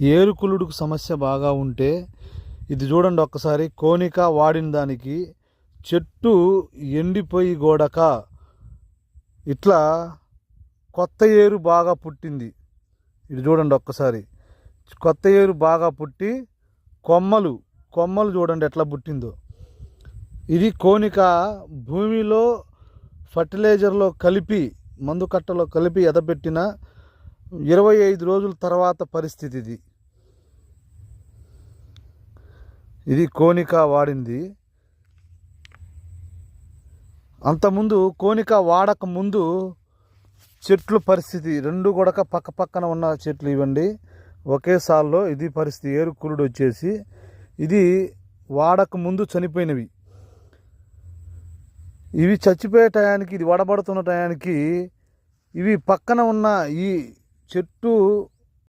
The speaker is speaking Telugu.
ఏరుకులుడుకు సమస్య బాగా ఉంటే ఇది చూడండి ఒక్కసారి కోనిక వాడిన దానికి చెట్టు ఎండిపోయి గోడక ఇట్లా కొత్త ఏరు బాగా పుట్టింది. ఇది చూడండి ఒక్కసారి. కొత్త ఏరు బాగా పుట్టి కొమ్మలు కొమ్మలు చూడండి ఎట్లా పుట్టిందో. ఇది కోనిక భూమిలో ఫర్టిలైజర్లో కలిపి మందు కట్టలో కలిపి ఎదబెట్టిన ఇరవై ఐదు రోజుల తర్వాత పరిస్థితి ఇది ఇది కోనిక వాడింది. అంతకుముందు కోనిక వాడక ముందు చెట్లు పరిస్థితి రెండు గొడక పక్క పక్కన ఉన్న చెట్లు ఇవ్వండి. ఒకేసారిలో ఇది పరిస్థితి ఏరుకురుడు వచ్చేసి ఇది వాడక ముందు చనిపోయినవి. ఇవి చచ్చిపోయే టయానికి ఇది వడబడుతున్న టయానికి ఇవి పక్కన ఉన్న ఈ చెట్టు